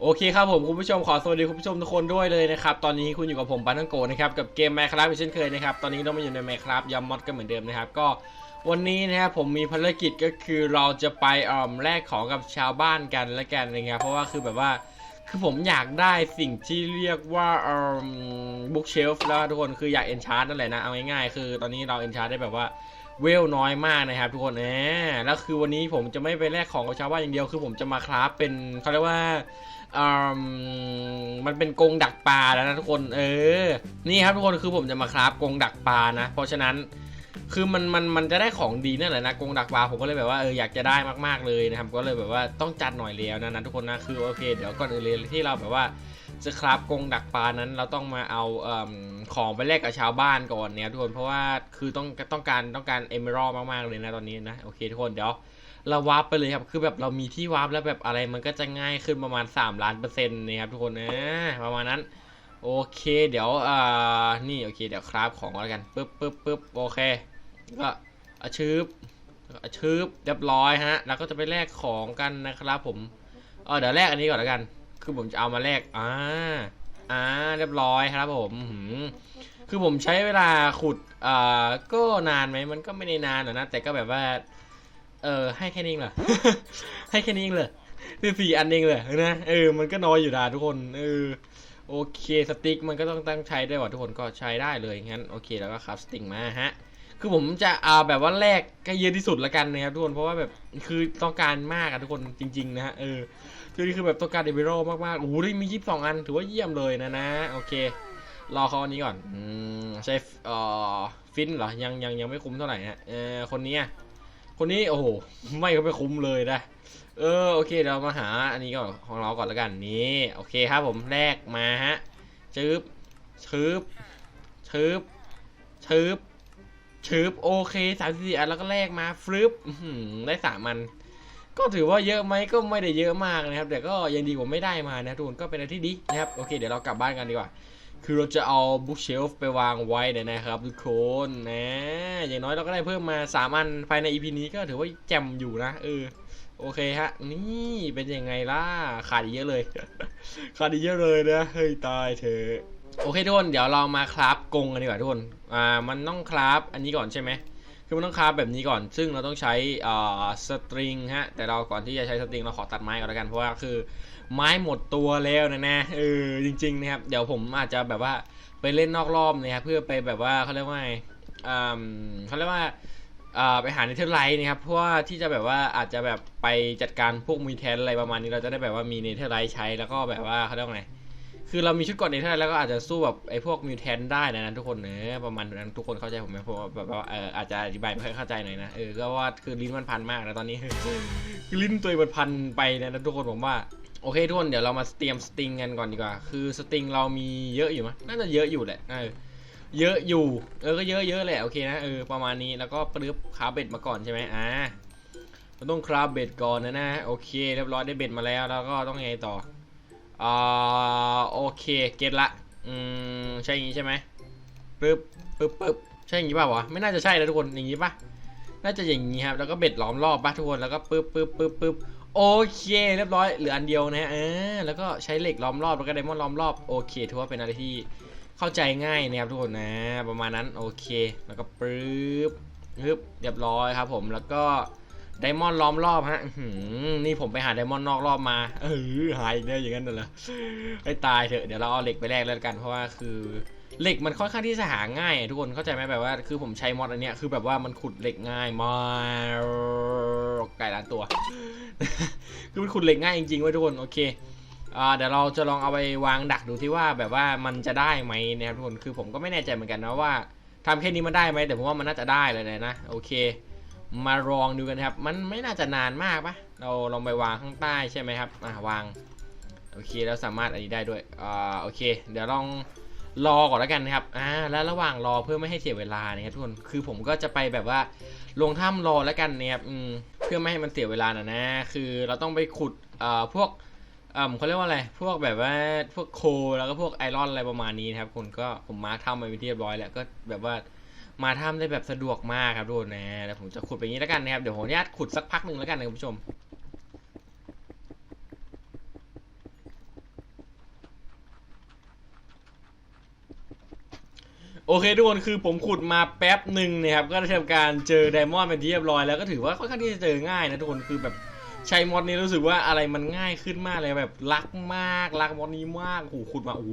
โอเคครับผมคุณผู้ชมขอสวัสดีคุณผู้ชมทุกคนด้วยเลยนะครับ ตอนนี้คุณอยู่กับผมปานังโกนะครับ กับเกมแมคครับเช่นเคยนะครับ ตอนนี้เรามาอยู่ในแมคครับยอมมอดกันเหมือนเดิมนะครับ ก็วันนี้นะครับผมมีภารกิจก็คือเราจะไปอ่อแลกของกับชาวบ้านกันและกันนะครับเพราะว่าคือแบบว่าคือผมอยากได้สิ่งที่เรียกว่าเอ่อบุ๊กเชลฟ์แล้วทุกคนคืออยากเอนชาร์ดนั่นแหละนะเอาง่ายๆคือตอนนี้เราเอนชาร์ดได้แบบว่าเวลน้อยมากนะครับทุกคนแหมแล้วคือวันนี้ผมจะไม่ไปแลกของกับชาวบ้านอย่างเดียวคือผมจะมาคราฟเป็นเขาเรียกว่า มันเป็นกรงดักปลาแล้วนะทุกคนเออ นี่ครับทุกคนคือผมจะมาคราฟกรงดักปลานะ เพราะฉะนั้นคือมันมันมันจะได้ของดีนั่นแหละนะกรงดักปลาผมก็เลยแบบว่าเอออยากจะได้มากๆเลยนะครับก็เลยแบบว่าต้องจัดหน่อยแล้วนะนะทุกคนนะคือโอเค เดี๋ยวก่อนอื่นเลยที่เราแบบว่าจะคราฟกรงดักปลานั้นเราต้องมาเอาเอของไปแลกกับชาวบ้านก่อนเนี่ยทุกคนเพราะว่าคือต้องต้องการต้องการเอเมอรัลมากๆเลยนะตอนนี้นะโอเคทุกคนเดี๋ยว เราวาร์ปไปเลยครับ คือแบบเรามีที่วาร์ปแล้วแบบอะไรมันก็จะง่ายขึ้นประมาณ 3 ล้านเปอร์เซ็นต์นะครับทุกคนนะประมาณนั้น โอเค เดี๋ยวอ่านี่โอเค เดี๋ยวคราฟของแล้วกันปึ๊บปึ๊บปึ๊บโอเค ก็อาชืบอาชืบเรียบร้อยฮะ แล้วก็จะไปแลกของกันนะครับผม เออเดี๋ยวแลกอันนี้ก่อนแล้วกัน คือผมจะเอามาแลกอ่าอ่าเรียบร้อยครับผมหืมคือผมใช้เวลาขุดอ่าก็นานไหมมันก็ไม่ได้นานหรอกนะ แต่ก็แบบว่า เออให้แค่นี้เองเหรอ ให้แค่นี้เองเลยคือสี่อันเองเลยนะ เออ มันก็น้อยอยู่นะทุกคน เออ โอเค สติ๊กมันก็ต้องตั้งใช้ได้วยว่ะทุกคน ก็ใช้ได้เลย งั้น โอเค แล้วก็ครับสติ๊กมาฮะ คือผมจะเอาแบบว่าแรกก็เยอะที่สุดละกันนะครับทุกคน เพราะว่าแบบ คือต้องการมากอะทุกคน จริง ๆ นะฮะ เออคือคือแบบต้องการเดบิโรมากๆ โอ้โหได้มี22อัน ถือว่าเยี่ยมเลยนะนะ โอเค รอเขาอันนี้ก่อน อืม ใช่เอ่อ ฟินเหรอ ยังยังยังไม่คุ้มเท่าไหร่ฮะ เออ คนนี้อะ คนนี้โอ้โหไม่ก็ไม่คุ้มเลยนะ เออโอเคเรามาหาอันนี้ก่อนของเราก่อนแล้วกันนี่โอเคครับผมแรกมาฮะชึบชึบชึบชึบชึบโอเคสามสี่อันแล้วก็แรกมาฟลึบได้สามอันก็ถือว่าเยอะไหมก็ไม่ได้เยอะมากนะครับ แต่ก็ยังดีกว่าไม่ได้มานะทุกคนก็เป็นอะไรที่ดีนะครับโอเคเดี๋ยวเรากลับบ้านกันดีกว่า คือเราจะเอาบุ๊กเชลฟ์ไปวางไว้เนี่ยนะครับทุกคนนะ อย่างน้อยเราก็ได้เพิ่มมา 3 อันภายใน EP นี้ก็ถือว่าแจ่มอยู่นะเออโอเคฮะ นี่เป็นยังไงล่ะ ขาดเยอะเลย ขาดเยอะเลยนะ เฮ้ย ตายเถอะโอเคทุกคน เดี๋ยวเรามาคราฟกงกันดีกว่าทุกคน อ่า มันต้องคราฟอันนี้ก่อนใช่ไหม คือมันต้องคราฟแบบนี้ก่อน ซึ่งเราต้องใช้อ่าสตริงฮะ แต่เราก่อนที่จะใช้สตริงเราขอตัดไม้ก่อนแล้วกัน เพราะว่าคือ ไม้หมดตัวแล้วนะนะเออจริงๆนะครับ เดี๋ยวผมอาจจะแบบว่าไปเล่นนอกรอบนะครับเพื่อไปแบบว่าเขาเรียกว่าไงอ่าเขาเรียกว่าไปหาเนเธอร์ไลท์นะครับ เพราะว่าที่จะแบบว่าอาจจะแบบไปจัดการพวกมีแทนอะไรประมาณนี้เราจะได้แบบว่ามีเนเธอร์ไลท์ใช้แล้วก็แบบว่าเขาเรียกว่าไงคือเรามีชุดก่อนเนเธอร์แล้วก็อาจจะสู้แบบไอ้พวกมิวแทนได้นะนะทุกคนเนอะประมาณนั้นทุกคนเข้าใจผมไหมเพราะว่าแบบว่าเอออาจจะอธิบายไม่ค่อยเข้าใจหน่อยนะเออก็ว่าคือลิ้นมันพันมากนะตอนนี้คือลิ้นตัวมันพันไปนะทุกคนผมว่า โอเคทุกคนเดี๋ยวเรามาเตรียมสติงกันก่อนดีกว่า คือสติงเรามีเยอะอยู่มั้ยน่าจะเยอะอยู่แหละเออเยอะอยู่เออก็เยอะเยอะแหละโอเคนะเออประมาณนี้แล้วก็ปลื้บคาเบ็ดมาก่อนใช่ไหมอ่าเราต้องคราบเบ็ดก่อนนะนะโอเคเรียบร้อยได้เบ็ดมาแล้วแล้วก็ต้องไงต่ออ่าโอเคเก็ตละอืมใช่อย่างงี้ใช่ไหมปึ๊บปึ๊บปึ๊บใช่อย่างงี้ป่าววะไม่น่าจะใช่นะทุกคนอย่างงี้ป่ะน่าจะอย่างงี้ครับแล้วก็เบ็ดล้อมรอบป่ะทุกคนแล้วก็ปึ๊บปึ๊บปึ๊บปึ๊บ โอเค เรียบร้อยเหลืออันเดียวนะเออแล้วก็ใช้เหล็กล้อมรอบแล้วก็ไดมอนด์ล้อมรอบโอเคถือว่าเป็นอะไรที่เข้าใจง่ายนะครับทุกคนนะ ประมาณนั้นโอเค แล้วก็ปึ๊บปึ๊บเรียบร้อยครับ ผมแล้วก็ไดมอนด์ล้อมรอบฮะนี่ผมไปหาไดมอนด์นอกรอบมา เออหายอีกแล้วอย่างนั้นเหรอให้ตายเถอะเดี๋ยวเราเอาเหล็กไปแลกแล้วกันเพราะว่าคือ เหล็กมันค่อนข้างที่จะหาง่าย ทุกคนเข้าใจไหมแบบว่า คือผมใช้มอดอันเนี้ยคือแบบว่ามันขุดเหล็กง่ายมากไก่ล้านตัว คือมันขุดเหล็กง่ายจริงๆเว้ทุกคนโอเคเดี๋ยวเราจะลองเอาไปวางดักดูที่ว่าแบบว่ามันจะได้ไหมนะครับทุกคนคือผมก็ไม่แน่ใจเหมือนกันนะว่าทำแค่นี้มันได้ไหมแต่ผมว่ามันน่าจะได้เลยนะโอเค มาลองดูกันครับ มันไม่น่าจะนานมากปะเราลองไปวางข้างใต้ใช่ไหมครับอ่าวางโอเคแล้วสามารถอันนี้ได้ด้วยอ่าโอเค เดี๋ยวลอง รอก่อนแล้วกันนะครับ อ่า แล้วระหว่างรอเพื่อไม่ให้เสียเวลานะครับทุกคน คือผมก็จะไปแบบว่าลงถ้ำรอแล้วกันนะครับ อืม เพื่อไม่ให้มันเสียเวลานะนะ คือเราต้องไปขุดอ่าพวกอ่าเขาเรียกว่าอะไร พวกแบบว่า พวกโค แล้วก็พวกไอรอนอะไรประมาณนี้นะครับคุณก็ผมมาร์คถ้ำไปเป็นที่เรียบร้อยแล้ว ก็แบบว่า มาทำได้แบบสะดวกมากครับทุกคนนะแล้วผมจะขุดไปงนี้แล้วกันนะครับ เดี๋ยวผมอนุญาตขุดสักพักหนึ่งแล้วกันนะคุณผู้ชม โอเคทุกคนคือผมขุดมาแป๊บหนึ่งนะครับก็ได้ทำการเจอไดมอนด์เป็นที่เรียบร้อยแล้วก็ถือว่าค่อนข้างที่จะเจอง่ายนะทุกคนคือแบบใช้มอดนี้รู้สึกว่าอะไรมันง่ายขึ้นมากเลยแบบรักมากรักมอดนี้มากโอ้ขุดมาโอ้โห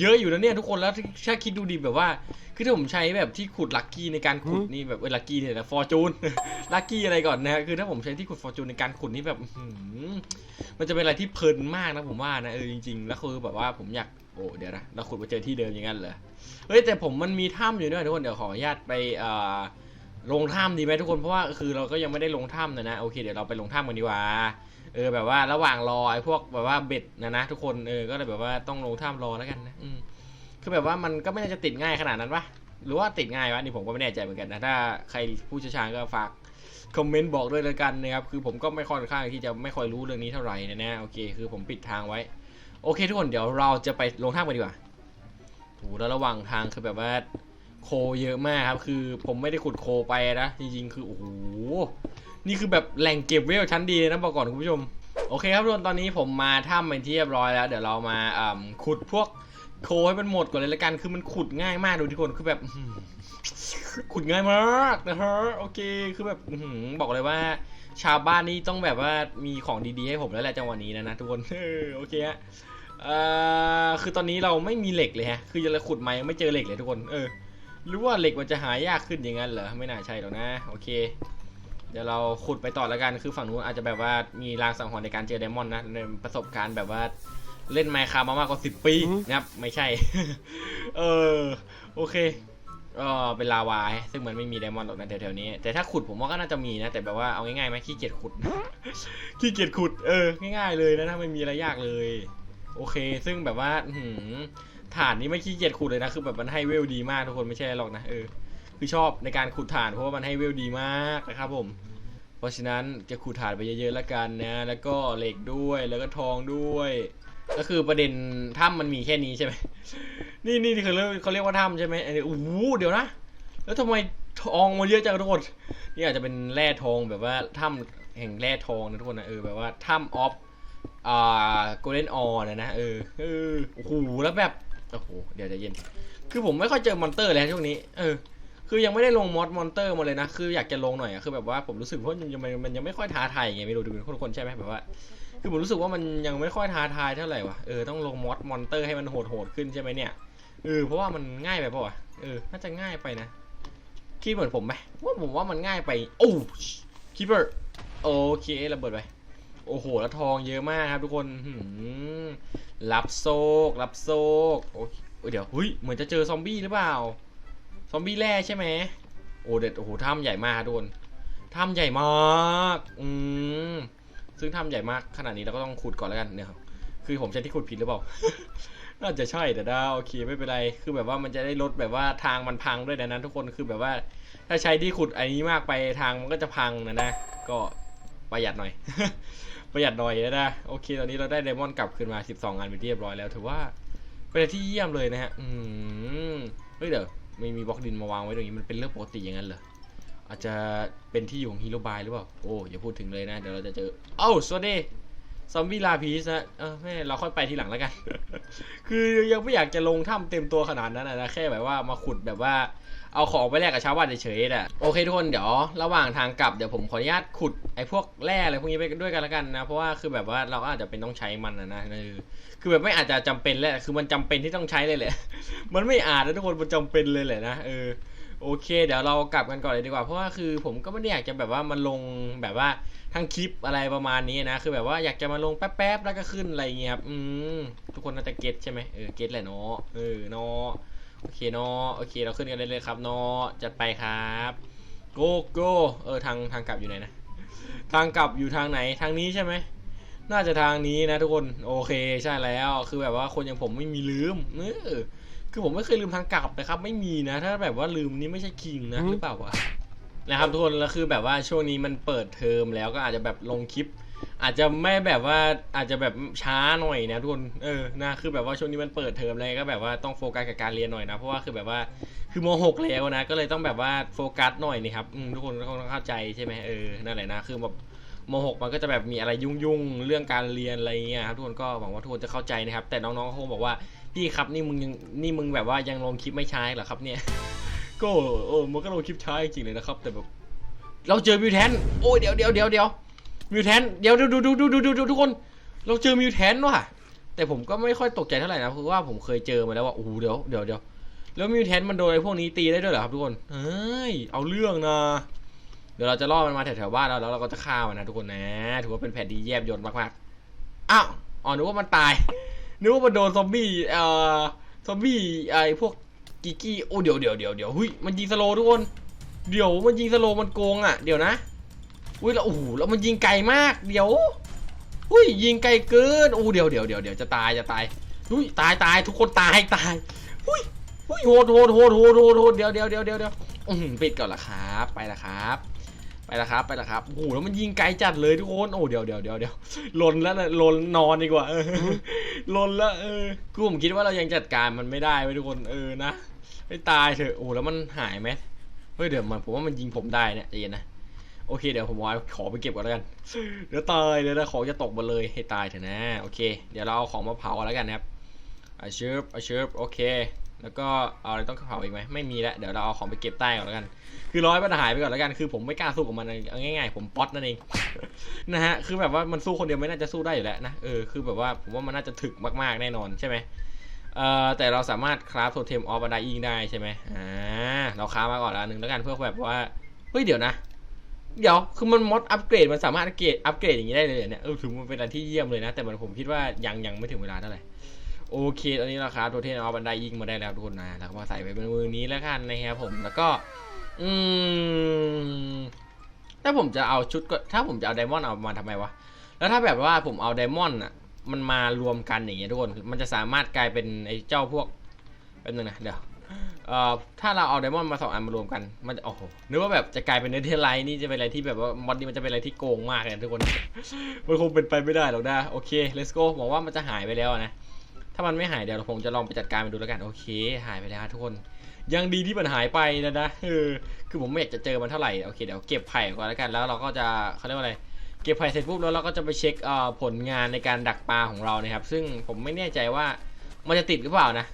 เยอะอยู่นะเนี่ยทุกคนแล้วถ้าคิดดูดีแบบว่า คือถ้าผมใช้แบบที่ขุดลักกี้ในการขุดนี่แบบเออลักกี้เนี่ยนะฟอร์จูนลักกี้อะไรก่อนนะคือถ้าผมใช้ที่ขุดฟอร์จูนในการขุดนี่แบบมันจะเป็นอะไรที่เพลินมากนะผมว่านะเออจริง ๆ แล้วคือแบบว่าผมอยาก โอ้เดี๋ยวนะเราขุดมาเจอที่เดิมอย่างนั้นเหรอเฮ้ยแต่ผมมันมีถ้ำอยู่ด้วยทุกคนเดี๋ยวขออนุญาตไปลงถ้ำดีไหมทุกคนเพราะว่าคือเราก็ยังไม่ได้ลงถ้ำนะนะโอเคเดี๋ยวเราไปลงถ้ำกันดีกว่าเออแบบว่าระหว่างรอไอ้พวกแบบว่าเบ็ดนะนะทุกคนเออก็เลยแบบว่าต้องลงถ้ำรอแล้วกันนะอืมคือแบบว่ามันก็ไม่น่าจะติดง่ายขนาดนั้นปะหรือว่าติดง่ายวะนี่ผมก็ไม่แน่ใจเหมือนกันนะถ้าใครผู้เชี่ยวชาญก็ฝากคอมเมนต์บอกด้วยแล้วกันนะครับคือผมก็ไม่ค่อนข้างที่จะไม่ค่อยรู้เรื่องนี้เท่าไหร่นะนะโอเค คือผมปิดทางไว้ โอเคทุกคนเดี๋ยวเราจะไปลงท่ากันดีกว่าโอ้แล้วระหว่างทางคือแบบว่าโคเยอะมากครับ คือผมไม่ได้ขุดโคไปนะ จริงๆ คือ โอ้โห นี่คือแบบแหล่งเก็บเวลชั้นดีเลยนะบอกก่อนคุณผู้ชม โอเคครับทุกคนตอนนี้ผมมาถ้ำเป็นที่เรียบร้อยแล้ว เดี๋ยวเรามาขุดพวกโคให้มันหมดก่อนเลยละกัน คือมันขุดง่ายมากดูทุกคน คือแบบขุดง่ายมากนะฮะ โอเค คือแบบบอกเลยว่า ชาวบ้านนี่ต้องแบบว่ามีของดีๆให้ผมแล้วแหละจังหวะนี้นะนะทุกคน โอเคฮะ เอ่อคือตอนนี้เราไม่มีเหล็กเลยฮะ คือจะขุดมายังไม่เจอเหล็กเลยทุกคน เออหรือว่าเหล็กมันจะหายากขึ้นอย่างนั้นเหรอ ไม่น่าใช่หรอกนะ โอเค เดี๋ยวเราขุดไปต่อแล้วกัน คือฝั่งนู้นอาจจะแบบว่ามีรางสังหรณ์ในการเจอไดมอนด์นะในประสบการณ์แบบว่าเล่นไมค์คามามากกว่าสิบปีนะครับ ไม่ใช่ เออ โอเคเออเป็นลาวาซึ่งมันไม่มีไดมอนด์หรอกนะแถวๆนี้ แต่ถ้าขุดผมว่าก็น่าจะมีนะ แต่แบบว่าเอาง่ายๆไหมขี้เกียจขุด ขี้เกียจขุด เออ ง่ายๆเลยนะถ้าไม่มีอะไรยากเลย โอเค ซึ่งแบบว่าหืฐานนี้ไม่ขี้เกียจขุดเลยนะ คือแบบมันให้เวลดีมากทุกคนไม่ใช่หรอกนะ เออ คือชอบในการขุดฐานเพราะว่ามันให้เวลดีมากนะครับผม เพราะฉะนั้นจะขุดฐานไปเยอะๆแล้วกันนะ แล้วก็เหล็กด้วย แล้วก็ทองด้วย ก็คือประเด็นถ้ำมันมีแค่นี้ใช่ไหม นี่นี่คือเรียกเขาเรียกว่าถ้ำใช่ไหมอันนี้โอ้โหเดี๋ยวนะ แล้วทำไมทองมันเยอะจังทุกคน นี่อาจจะเป็นแร่ทองแบบว่าถ้ำแห่งแร่ทองนะทุกคนนะ เออแบบว่าถ้ำออฟ อ่าโกลเด้นออนะนะเออเออโอ้โหแล้วแบบโอ้โหเดี๋ยวจะเย็น คือผมไม่ค่อยเจอมอนเตอร์เลยช่วงนี้เออคือยังไม่ได้ลงมอดมอนเตอร์มาเลยนะคืออยากจะลงหน่อยอะคือแบบว่าผมรู้สึกว่ามันยังมันยังไม่ค่อยท้าทายไงไม่รู้ดูทุกคนใช่ไหมแบบว่าคือผมรู้สึกว่ามันยังไม่ค่อยท้าทายเท่าไหร่วะเออต้องลงมอดมอนเตอร์ให้มันโหดโหดๆขึ้นใช่ไหมเนี่ยเออเพราะว่ามันง่ายไปปะวะเออน่าจะง่ายไปนะคิดเหมือนผมไหมว่าผมว่ามันง่ายไปโอ้คิปเปอร์โอเคระเบิดไป โอ้โห แล้วทองเยอะมากครับทุกคนหืมรับโซกรับโซกโอ้เดี๋ยวเฮ้ยเหมือนจะเจอซอมบี้หรือเปล่า ซอมบี้แร่ใช่ไหมโอ้เด็ดโอ้โหถ้ำใหญ่มากครับทุกคนถ้ำใหญ่มากอืมซึ่งถ้ำใหญ่มากขนาดนี้เราก็ต้องขุดก่อนแล้วกันเนี่ยคือผมใช้ที่ขุดผิดหรือเปล่าน่าจะใช่แต่ได้โอเคไม่เป็นไรคือแบบว่ามันจะได้ลดแบบว่าทางมันพังด้วยนะนั้นทุกคนคือแบบว่า ถ้าใช้ที่ขุดอันนี้มากไปทางมันก็จะพังนะนะก็ประหยัดหน่อย ประหยัดหน่อยนะนะ โอเค ตอนนี้เราได้ไดมอนด์กลับคืนมา 12งานเป็นที่เรียบร้อยแล้ว ถือว่าเป็นที่เยี่ยมเลยนะฮะ อืม เฮ้ยเดี๋ยวไม่มีบล็อกดินมาวางไว้ตรงนี้มันเป็นเรื่องปกติอย่างนั้นเหรอ อาจจะเป็นที่อยู่ของฮีโร่บายหรือเปล่า โอ้อย่าพูดถึงเลยนะ เดี๋ยวเราจะเจอ เอ้าสวัสดีซอมบี้ลาพีสนะเออไม่เราค่อยไปทีหลังแล้วกัน คือยังไม่อยากจะลงถ้ำเต็มตัวขนาดนั้นนะนะแค่แบบว่ามาขุดแบบว่า เอาของไปแลกกับชาวบ้านเฉยๆน่ะโอเคทุกคนเดี๋ยวระหว่างทางกลับเดี๋ยวผมขออนุญาตขุดไอ้พวกแร่อะไรพวกนี้ไปด้วยกันแล้วกันนะเพราะว่าคือแบบว่าเราก็อาจจะเป็นต้องใช้มันนะนะเออคือแบบไม่อาจจะจำเป็นแหละคือมันจำเป็นที่ต้องใช้เลยแหละ มันไม่อาจนะทุกคนมันจำเป็นเลยแหละนะเออโอเค เดี๋ยวเรากลับกันก่อนเลยดีกว่าเพราะว่าคือผมก็ไม่ได้อยากจะแบบว่ามาลงแบบว่าทั้งคลิปอะไรประมาณนี้นะคือแบบว่าอยากจะมาลงแป๊บๆแล้วก็ขึ้นอะไรเงี้ยครับอืมทุกคนน่าจะเก็ตใช่ไหมเออเก็ตแหละเนาะเออเนาะ โอเคเนาะโอเคเราขึ้นกันได้เลยครับเนาะจัดไปครับโกโก้เออทางทางกลับอยู่ไหนนะทางกลับอยู่ทางไหนทางนี้ใช่ไหมน่าจะทางนี้นะทุกคนโอเคใช่แล้วคือแบบว่าคนอย่างผมไม่มีลืมเออคือผมไม่เคยลืมทางกลับนะครับ ไม่มีนะ ถ้าแบบว่าลืมนี่ไม่ใช่คิงนะหรือเปล่าวะนะครับทุกคนแล้วคือแบบว่าช่วงนี้มันเปิดเทอมแล้วก็อาจจะแบบลงคลิป อาจจะไม่แบบว่าอาจจะแบบช้าหน่อยนะทุกคนเออนะคือแบบว่าช่วงนี้มันเปิดเทอมแล้วก็แบบว่าต้องโฟกัสกับการเรียนหน่อยนะเพราะว่าคือแบบว่าคือมหกแล้วนะก็เลยต้องแบบว่าโฟกัสหน่อยนี่ครับทุกคนก็ต้องเข้าใจใช่ไหมเออนั่นแหละนะคือแบบมหกมันก็จะแบบมีอะไรยุ่งๆเรื่องการเรียนอะไรเงี้ยครับทุกคนก็หวังว่าทุกคนจะเข้าใจนะครับ แต่น้องๆเขาคงบอกว่าพี่ครับนี่มึงยังนี่มึงแบบว่ายังลงคลิปไม่ใช้เหรอครับเนี่ยก็เออมันก็ลงคลิปช้าจริงเลยนะครับ แต่แบบเราเจอมิวแทนโอ้ยเดี๋ยวเดี๋ยวเดี๋ยวเดี๋ยว มิวแทนเดี๋ยวดูดูดูดูดูดูทุกคน เราเจอมิวแทนว่ะ แต่ผมก็ไม่ค่อยตกใจเท่าไหร่นะเพราะว่าผมเคยเจอมาแล้วว่าโอ้โหเดี๋ยวเดี๋ยวเดี๋ยวแล้วมิวแทนมันโดนไอ้พวกนี้ตีได้ด้วยเหรอครับทุกคนเฮ้ยเอาเรื่องนะเดี๋ยวเราจะล่อมันมาแถวๆบ้านเราแล้วเราก็จะฆ่ามันนะทุกคนนะถือว่าเป็นแผนดีแยบยลมากๆอ้าวอ๋อนึกว่ามันตายนึกว่ามันโดนซอมบี้เอ่อซอมบี้ไอ้พวกกิกกี้โอ้เดี๋ยวเดี๋ยวเดี๋ยวเดี๋ยวเฮ้ยมันยิงสโลทุกคน เดี๋ยวมันยิงสโลมันโกงอะเดี๋ยวนะ อุ้ยแล้วโอ้โหแล้วมันยิงไกลมากเดี๋ยวอุ้ยยิงไกลเกินโอ้เดี๋ยวเดี๋ยวเดี๋ยวเดี๋ยวจะตายจะตายอุ้ยตายตายทุกคนตายตายอุ้ยอุ้ยโหดโหดโหดโหดโหดโหดเดี๋ยวเดี๋ยวเดี๋ยวเดี๋ยวเดี๋ยวอื้อปิดก่อนละครับไปละครับไปล้วครับไปล้วครับโอ้โหแล้วมันยิงไกลจัดเลยทุกคนโอ้เดี๋ยวเดี๋ยวเดี๋ยวเดี๋ยวลนแล้วลนนอนดีกว่าเออลนแล้วเออคือผมคิดว่าเรายังจัดการมันไม่ได้ไว้ทุกคนเออนะไม่ตายเถอะโอ้แล้วมันหายไหมเฮ้ยเดี๋ยวมันผมว่ามันยิงผมได้เนี่ยใจเย็นนะ โอเคเดี๋ยวผมเอาขอไปเก็บก่อนแล้วกัน เดี๋ยวตายเดี๋ยวของจะตกมาเลยให้ตายเถอะนะ โอเค เดี๋ยวเราเอาของมาเผาแล้วกันนะครับอาเชิบอาเชิบโอเค แล้วก็เอาอะไรต้องเผาอีกไหมไม่มีแล้วเดี๋ยวเราเอาของไปเก็บใต้ก่อนแล้วกัน คือร้อยมันหายไปก่อนแล้วกัน คือผมไม่กล้าสู้กับมันเอาง่ายๆ ผมป๊อตนั่นเอง นะฮะ คือแบบว่ามันสู้คนเดียวไม่น่าจะสู้ได้อยู่แล้วนะ เออ คือแบบว่าผมว่ามันน่าจะถึกมากๆแน่นอนใช่ไหมเอ่อ แต่เราสามารถคราฟโทเทมออฟบันไดอิงได้ใช่ไหมอ่า เราคราฟมาก่อนแล้วหนึ่งแล้วกันเพื่อแบบว่า เฮ้ยเดี๋ยวนะ เดี๋ยวคือมันมอดอัปเกรดมันสามารถอัปเกรดอัปเกรดอย่างนี้ได้เลยเนี่ยเออถึงมันเป็นอะไรที่เยี่ยมเลยนะ แต่มันผมคิดว่ายังยังไม่ถึงเวลาเท่าไหร่โอเคตอนนี้ราคาฟโทเทมออฟบันไดอิงมาได้แล้วทุกคนนะแล้วก็มาใส่ไว้บนมือนี้แล้วกันนะครับผมแล้วก็ อืมถ้าผมจะเอาชุดก็ถ้าผมจะเอาไดมอนด์เอามาทำไมวะแล้วถ้าแบบว่าผมเอาไดมอนด์อะมันมารวมกันอย่างเงี้ยทุกคนมันจะสามารถกลายเป็นไอ้เจ้าพวกแป๊บนึงนะเดี๋ยว เอ่อถ้าเราเอาไดมอนด์มาสองอันมารวมกัน มันจะโอ้โหนึกว่าแบบจะกลายเป็นเนเธอร์ไลท์นี่จะเป็นอะไรที่แบบว่ามอดนี้มันจะเป็นอะไรที่โกงมากเลยทุกคน มันคงเป็นไปไม่ได้หรอกนะโอเค let's go หวังว่ามันจะหายไปแล้วนะ ถ้ามันไม่หายเดี๋ยวผมจะลองไปจัดการมันดูแล้วกัน โอเค หายไปแล้วทุกคน ยังดีที่มันหายไปนะนะเออคือผมไม่อยากจะเจอมันเท่าไหร่ โอเค เดี๋ยวเก็บไผ่ก่อนแล้วกัน แล้วเราก็จะเขาเรียกว่าอะไร เก็บไผ่เสร็จปุ๊บแล้วเราก็จะไปเช็คผลงานในการดักปลาของเรานะครับ ซึ่งผมไม่แน่ใจว่า มันจะติดหรือเปล่านะ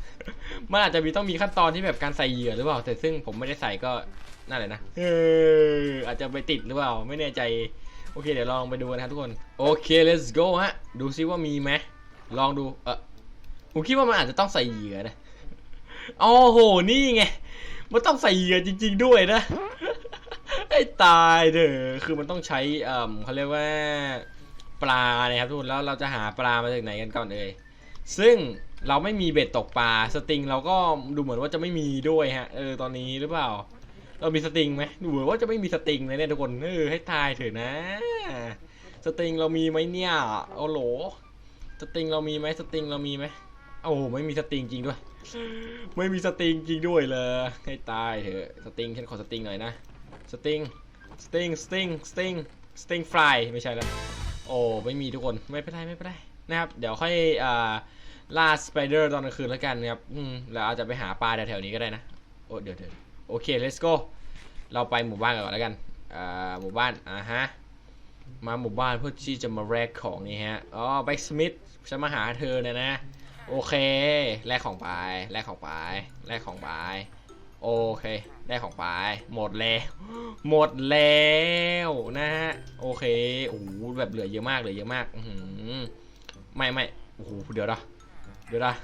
มันอาจจะมีต้องมีขั้นตอนที่แบบการใส่เหยื่อหรือเปล่า แต่ซึ่งผมไม่ได้ใส่ก็นั่นแหละนะเอออาจจะไปติดหรือเปล่า ไม่แน่ใจโอเคเดี๋ยวลองไปดูนะครับทุกคนโอเค let's go ฮะดูซิว่ามีไหมลองดูเออผมคิดว่ามันอาจจะต้องใส่เหยื่อนะโอ้โหนี่ไงมันต้องใส่เหยื่อจริง ๆ ด้วยนะไอ้ตายเด้อคือมันต้องใช้เอ่อเขาเรียกว่าปลานะครับทุกคนแล้วเราจะหาปลามาจากไหนกันก่อนเอ่ยซึ่ง เราไม่มีเบ็ดตกปลาสติงเราก็ดูเหมือนว่าจะไม่มีด้วยฮะเออตอนนี้หรือเปล่า เรามีสติงไหมดูเหมือนว่าจะไม่มีสติงเลยเนี่ยทุกคนเออให้ทายเถอะนะ สติงเรามีไหมเนี่ยโอ้โหสติงเรามีไหมสติงเรามีไหมโอ้โหไม่มีสติงจริงด้วย ไม่มีสติงจริงด้วยเลยให้ตายเถอะสติงฉันขอสติงหน่อยนะสติงสติงสติงสติงสติงฟรายไม่ใช่แล้วโอ้ไม่มีทุกคนไม่เป็นไรไม่เป็นไรนะครับ เดี๋ยวค่อยอ่า ล่าสไปเดอร์ตอนกลางคืนแล้วกันนะครับอืมแล้วอาจจะไปหาปลาแถวๆนี้ก็ได้นะ โอ้เดี๋ยวเดี๋ยวโอเค let's go เราไปหมู่บ้านกันก่อนแล้วกันอ่าหมู่บ้าน อ่าฮะ มาหมู่บ้านเพื่อที่จะมาแลกของนี่ฮะ อ๋อแบ็กสมิธฉันมาหาเธอเนี่ยนะ โอเค แลกของไป แลกของไป แลกของไป โอเค ได้ของไป หมดแล้ว หมดแล้วนะฮะ โอเค โอ้โหแบบเหลือเยอะมาก เหลือเยอะมาก อือหือไม่ไม่โอ้โห เดี๋ยวนะ เดี๋ยวนะ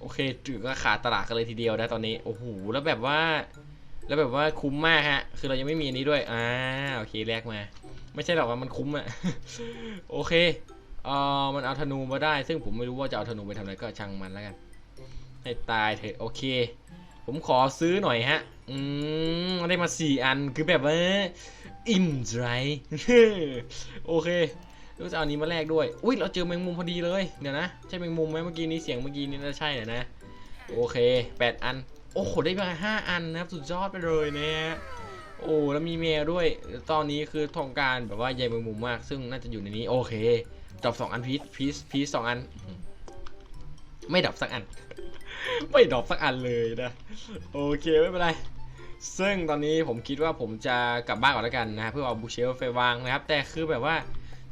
โอเคถือก็ขาดตลาดกันเลยทีเดียวนะตอนนี้โอ้โหแล้วแบบว่า แล้วแบบว่าคุ้มมากฮะ คือเรายังไม่มีอันนี้ด้วยอ่าโอเคแลกมา ไม่ใช่หรอกว่ามันคุ้มอะโอเคเอ่อมันเอาธนูมาได้ ซึ่งผมไม่รู้ว่าจะเอาธนูไปทำอะไรก็ช่างมันแล้วกันให้ตายเถอะโอเค ผมขอซื้อหน่อยฮะ อืมได้มาสี่อันคือแบบว่าอิ่มใจโอเค รู้จะเอานี้มาแลกด้วย อุ้ยเราเจอแมงมุมพอดีเลยเดี๋ยวนะ ใช่แมงมุมไหมเมื่อกี้นี้เสียงเมื่อกี้นี้น่าใช่เหรอนะ โอเคแปดอัน โอ้โห ได้มาห้าอันนะครับ สุดยอดไปเลยนะฮะ โอ้แล้วมีแมวด้วย ตอนนี้คือทองการแบบว่าใยแมงมุมมาก ซึ่งน่าจะอยู่ในนี้ โอเคดรอปสองอันพีซพีซพีซสองอัน ไม่ดรอปสักอัน ไม่ดรอปสักอันเลยนะ โอเคไม่เป็นไรซึ่งตอนนี้ผมคิดว่าผมจะกลับบ้านก่อนแล้วกันนะ เพื่อเอาบูเชลไปวางนะครับ แต่คือแบบว่า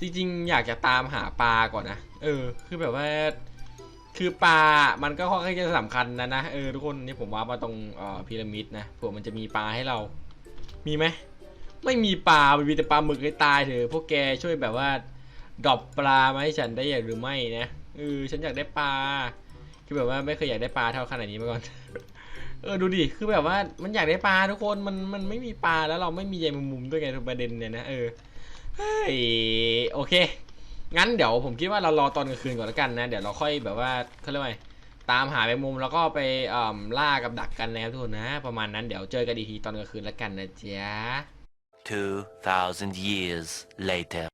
จริงๆ อยากจะตามหาปลาก่อนนะ เออ คือแบบว่า คือปลา มันก็ค่อนข้างจะสำคัญนะนะ เออทุกคนนี่ผมว่ามาตรงเอ่อพีระมิดนะเผื่อมันจะมีปลาให้เรา มีไหม ไม่มีปลามันมีแต่ปลาหมึกให้ตายเถอะ พวกแกช่วยแบบว่าดรอปปลามาให้ฉันได้อย่างหรือไม่นะ เออ ฉันอยากได้ปลา คือแบบว่าไม่เคยอยากได้ปลาเท่าขนาดนี้มาก่อน เออดูดิ คือแบบว่ามันอยากได้ปลาทุกคน มันมันไม่มีปลาแล้วเราไม่มีใยมงมุมด้วยไงทุกประเด็นเนี่ยนะ เออ เฮ้ยโอเค งั้นเดี๋ยวผมคิดว่าเรารอตอนกลางคืนก่อนแล้วกันนะ เดี๋ยวเราค่อยแบบว่าเขาเรียกว่าไงตามหาแมงมุมแล้วก็ไปเอ่อล่ากับดักกันนะครับทุกคนนะ ประมาณนั้นเดี๋ยวเจอกันอีกทีตอนกลางคืนแล้วกันนะจ๊ะ2,000 years later.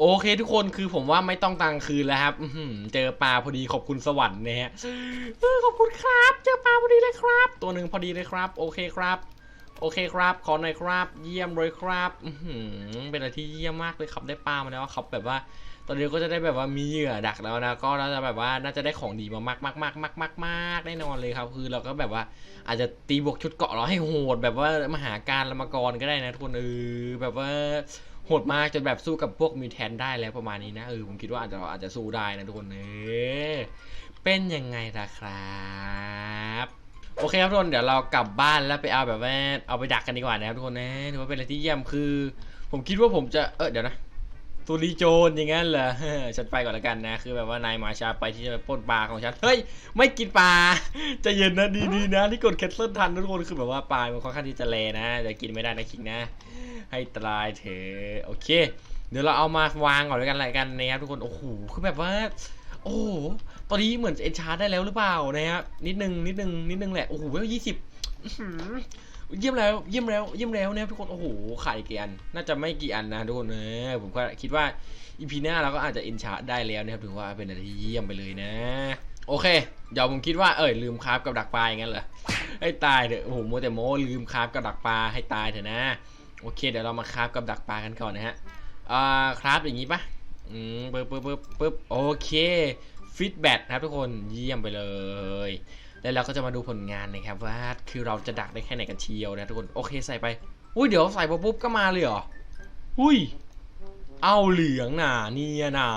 โอเคทุกคนคือผมว่าไม่ต้องตังคืนแล้วครับอื้อหือเจอปลาพอดีขอบคุณสวรรค์นะฮะเออขอบคุณครับ เจอปลาพอดีเลยครับ ตัวหนึ่งพอดีเลยครับ โอเคครับ โอเคครับ ขอหน่อยครับ เยี่ยมเลยครับอืเป็นอะไรที่เยี่ยมมากเลยครับได้ปลามาแล้วครับแบบว่า ตอนนี้ก็จะได้แบบว่ามีเหยื่อดักแล้วนะ ก็น่าจะแบบว่าน่าจะได้ของดีมามากมากมากมากมากมากแน่นอนเลยครับ คือเราก็แบบว่าอาจจะตีบวกชุดเกาะเราให้โหด แบบว่ามหาการละมากรก็ได้นะทุกคนเออแบบว่าโหดมากจนแบบสู้กับพวกมิวแทนได้แล้วประมาณนี้นะเออผมคิดว่าอาจจะอาจจะสู้ได้นะทุกคนเออเป็นยังไงล่ะครับ โอเคครับทุกคนเดี๋ยวเรากลับบ้านแล้วไปเอาแบบว่าเอาไปดักกันดีกว่านะครับทุกคนนะถือว่าเป็นอะไรที่เยี่ยมคือ ผมคิดว่าผมจะเออเดี๋ยวนะตุลีโจรอย่างงั้นเหรอฉันไปก่อนแล้วกันนะ คือแบบว่านายมาชาไปที่จะไปปล้นปลาของฉัน เฮ้ย ไม่กินปลาจะเย็นนะดีๆนะที่กดแคสเซิลทันทุกคนคือแบบว่าปลามันค่อนข้างที่จะแลนะแต่กินไม่ได้นะคิงนะ ให้ตายเถอะโอเค เดี๋ยวเราเอามาวางก่อนแล้วกันอะไรกันนะครับทุกคนโอ้โหคือแบบว่า โอ้ ตอนนี้เหมือนเอ็นชาร์ได้แล้วหรือเปล่านะครับนิดนึงนิดนึงนิดนึงแหละ โอ้โหเวลยี่สิบเยี่ยมแล้วเยี่ยมแล้วเยี่ยมแล้วนะครับทุกคนโอ้โหขาดอีกกี่อัน น่าจะไม่กี่อันนะทุกคนเออผมก็คิดว่าอีพีหน้าเราก็อาจจะเอ็นชาร์ได้แล้วนะครับถือว่าเป็นอะไรที่เยี่ยมไปเลยนะ โอเคเดี๋ยวผมคิดว่าเอ้ยลืมคราฟกับดักปลาอย่างนั้นเหรอให้ตายเถอะโอ้โหโมวแต่โมลืมคราฟกับดักปลาให้ตายเถอะนะ โอเค เดี๋ยวเรามาคราฟกับดักปลากันก่อนนะฮะอ่าคราฟอย่างนี้ปะอืมปึ๊บปึ๊บปึ๊บปึ๊บโอเค ฟิตแบตนะครับทุกคนเยี่ยมไปเลย แล้วเราก็จะมาดูผลงานนะครับว่าคือเราจะดักได้แค่ไหนกันเชียวนะทุกคนโอเคใส่ไปอุ้ยเดี๋ยวใส่ไปปุ๊บก็มาเลยเหรออุ้ยเอาเหลืองหนาเนี่ยหนา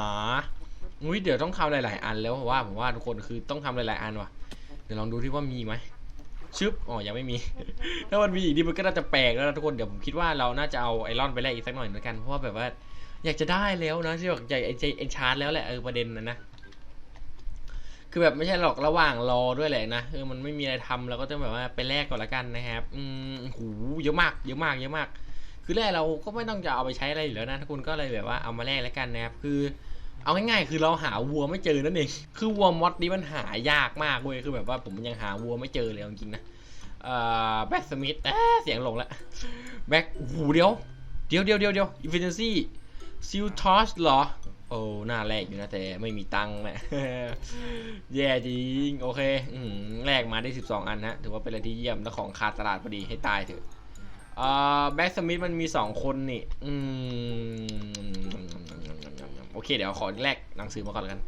อุ้ยเดี๋ยวต้องทำหลาย ๆ อันแล้วเพราะว่าผมว่าทุกคนคือต้องทำหลาย ๆ อันว่ะเดี๋ยวลองดูที่ว่ามีไหมชึบอ๋อยังไม่มี ถ้ามันมีอีกนี่มันก็น่าจะแปลกแล้วนะทุกคนเดี๋ยวผมคิดว่าเราน่าจะเอาไอรอนไปแลกอีกสักหน่อยเหมือนกันเพราะว่าแบบว่าอยากจะได้แล้วนะที่บอกอยากไอใจไอชาร์จแล้วแหละเออประเด็นนะนะ คือแบบไม่ใช่หรอกระหว่างรอด้วยแหละนะเออมันไม่มีอะไรทำเราก็ต้องแบบว่าไปแลกก่อนละกันนะครับอืมหูเยอะมากเยอะมากเยอะมาก คือแรกเราก็ไม่ต้องจะเอาไปใช้อะไรอยู่แล้วนะทุกคนก็เลยแบบว่าเอามาแลกแล้วกันนะครับคือ เอาง่ายๆคือเราหาวัวไม่เจอนั่นเองคือวัวมอดนี้มันหายากมากเว้ยคือแบบว่าผมยังหาวัวไม่เจอเลยจริงๆนะเอ่อแบ็กสมิธเสียงหลงละแบ็กหเดียวเดียวเดียวเดียวเดียวอินฟินิซี่ซิลทอสเหรอ โอ้หน้าแรกอยู่นะแต่ไม่มีตังค์แหละแย่จริง โอเคอืแรกมาได้ 12 อันฮะถือว่าเป็นอะไรที่เยี่ยมแล้วของขาดตลาดพอดีให้ตายเถอะอ่อแบ็กสมิธมันมี 2 คนนี่ อืมโอเค เดี๋ยวขอแลกหนังสือมาก่อนแล้วกัน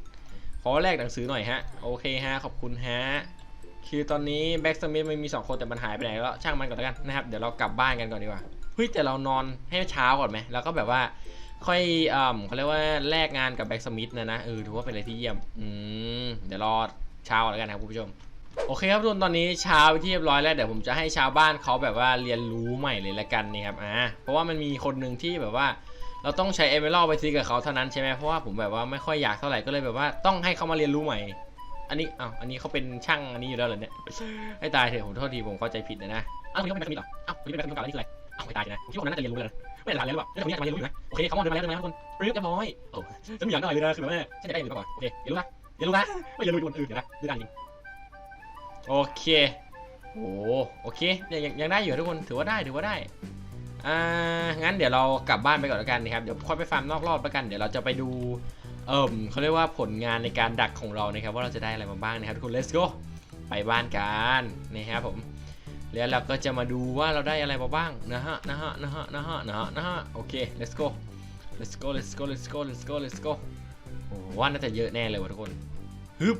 ขอแลกหนังสือหน่อยฮะ โอเคฮะ ขอบคุณฮะ คือตอนนี้แบ็กสมิธมันมี 2 คนแต่มันหายไปไหนแล้วช่างมันก่อนแล้วกันนะครับ เดี๋ยวเรากลับบ้านกันก่อนดีกว่า เฮ้ยแต่เรานอนให้เช้าก่อนไหมแล้วก็แบบว่า ค่อยเอ่อเขาเรียกว่าแลกงานกับแบ็กสมิธนะนะเออถือว่าเป็นอะไรที่เยี่ยมอืมเดี๋ยวรอเช้าแล้วกันนะครับคุณผู้ชมโอเคครับทุกคนตอนนี้เช้าไปที่เรียบร้อยแล้วเดี๋ยวผมจะให้ชาวบ้านเขาแบบว่าเรียนรู้ใหม่เลยละกันนี่ครับอ่าเพราะว่ามันมีคนหนึ่งที่แบบว่า เราต้องใช้เอเมอรัลไปซื้อกับเขาเท่านั้นใช่ไหมเพราะว่าผมแบบว่าไม่ค่อยอยากเท่าไหร่ก็เลยแบบว่าต้องให้เขามาเรียนรู้ใหม่ อันนี้อ้าวอันนี้เขาเป็นช่างอันนี้อยู่แล้วเหรอเนี่ยให้ตายเถอะผมโทษทีผมเข้าใจผิดนะนะอ้าวคนนี้เขาเป็นแบ็คสมิธเหรออ้าวคนนี้เป็นแบ็คสมิธเก่าแล้วนี่คืออะไร เอาไม่ตายนะผมคิดว่าคนนั้นน่าจะเรียนรู้แล้วนะไม่ได้หลานเรียนหรือเปล่าแล้วคนนี้จะมาเรียนรู้อยู่ไหมโอเคเขามอนเดินมาแล้วเดินมาแล้วทุกคนเรียบร้อยโอ้จะมีอย่างหน่อยเลยนะคือแบบว่าฉันจะได้เรียนรู้ก่อนโอเคเรียนรู้นะเรียนรู้นะไม่เรียนรู้คนอื่นเดี๋ยวนะดูกันจริงโอเคโอ้โอเคยังยังยังได้อยู่ทุกคนถือว่าได้ถือว่าได้อ่างั้นเดี๋ยวเรากลับบ้านไปก่อนแล้วกันนะครับเดี๋ยวค่อยไปฟาร์มนอกรอบแล้วกันเดี๋ยวเราจะไปดูเอิ่มเขาเรียกว่าผลงานในการดักของเรานะครับว่าเราจะได้อะไรมาบ้างนะครับทุกคน let's go ไปบ้านกันนะครับผม แล้วเราก็จะมาดูว่าเราได้อะไรมาบ้างนะฮะนะฮะนะฮะนะฮะนะฮะนะฮะโอเค let's go let's go let's go let's go let's go let's go โอ้ว่าน่าจะเยอะแน่เลยว่ะทุกคนฮึบ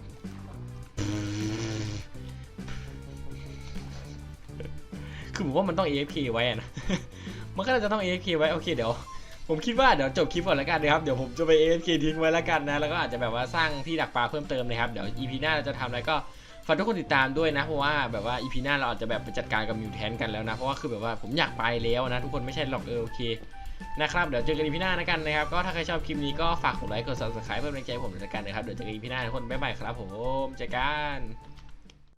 คือคือผมว่ามันต้อง AFK ไว้อะนะ มันก็น่าจะต้อง AFK ไว้โอเคเดี๋ยวผมคิดว่าเดี๋ยวจบคลิปก่อนแล้วกันนะครับเดี๋ยวผมจะไป AFK ทิ้งไว้แล้วกันนะแล้วก็อาจจะแบบว่าสร้างที่ดักปลาเพิ่มเติมนะครับเดี๋ยว EP หน้าเราจะทำอะไรก็ ฝากทุกคนติดตามด้วยนะ เพราะว่าแบบว่าอีพีหน้าเราอาจจะแบบไปจัดการกับมิวแทนกันแล้วนะ เพราะว่าคือแบบว่าผมอยากไปแล้วนะ ทุกคนไม่ใช่หรอกเออโอเคนะครับเดี๋ยวเจอกันอีพีหน้านะกันนะครับ ก็ถ้าใครชอบคลิปนี้ก็ฝากกดไลค์กดซับสไครป์เพื่อเป็นกำลังใจให้ผมด้วยกันนะครับเดี๋ยวเจอกันอีพีหน้าทุกคนบ๊ายบายครับผมเจอกัน